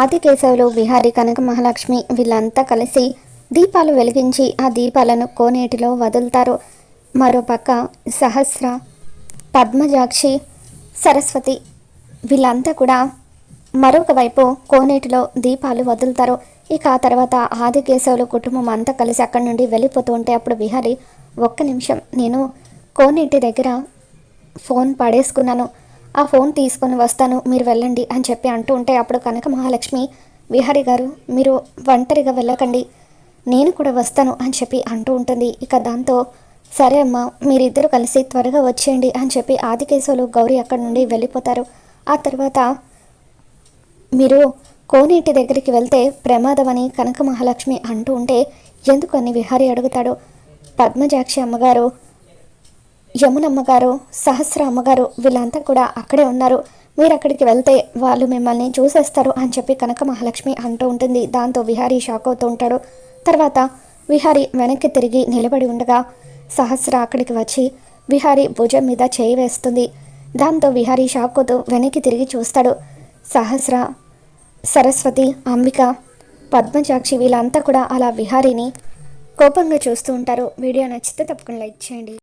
ఆదికేశవులు విహారి కనక మహాలక్ష్మి వీళ్ళంతా కలిసి దీపాలు వెలిగించి ఆ దీపాలను కోనేటిలో వదులుతారు. మరోపక్క సహస్ర పద్మజాక్షి సరస్వతి వీళ్ళంతా కూడా మరొక వైపు కోనేటిలో దీపాలు వదులుతారు. ఇక ఆ తర్వాత ఆదికేశవులు కుటుంబం అంతా కలిసి అక్కడి నుండి వెళ్ళిపోతూ ఉంటే అప్పుడు విహారి ఒక్క నిమిషం నేను కోనేటి దగ్గర ఫోన్ పడేసుకున్నాను. ఆ ఫోన్ తీసుకొని వస్తాను మీరు వెళ్ళండి అని చెప్పి అంటూ ఉంటే అప్పుడు కనక మహాలక్ష్మి విహారి గారు మీరు ఒంటరిగా వెళ్ళకండి నేను కూడా వస్తాను అని చెప్పి అంటూ ఉంటుంది. ఇక దాంతో సరే అమ్మా మీరిద్దరూ కలిసి త్వరగా వచ్చేయండి అని చెప్పి ఆదికేశవులు గౌరీ అక్కడి నుండి వెళ్ళిపోతారు. ఆ తర్వాత మీరు కోనేటి దగ్గరికి వెళ్తే ప్రమాదమని కనక మహాలక్ష్మి అంటూ ఉంటే ఎందుకని విహారి అడుగుతాడు. పద్మజాక్షి అమ్మగారు యమునమ్మగారు సహస్ర అమ్మగారు వీళ్ళంతా కూడా అక్కడే ఉన్నారు. మీరు అక్కడికి వెళ్తే వాళ్ళు మిమ్మల్ని చూసేస్తారు అని చెప్పి కనక మహాలక్ష్మి అంటూ ఉంటుంది. దాంతో విహారీ షాక్ అవుతూ ఉంటాడు. తర్వాత విహారీ వెనక్కి తిరిగి నిలబడి ఉండగా సహస్ర అక్కడికి వచ్చి విహారీ భుజం మీద చేయి వేస్తుంది. దాంతో విహారీ షాక్ అవుతూ వెనక్కి తిరిగి చూస్తాడు. సహస్ర సరస్వతి అంబిక పద్మజాక్షి వీళ్ళంతా కూడా అలా విహారీని కోపంగా చూస్తూ ఉంటారు. వీడియో నచ్చితే తప్పకుండా లైక్ చేయండి.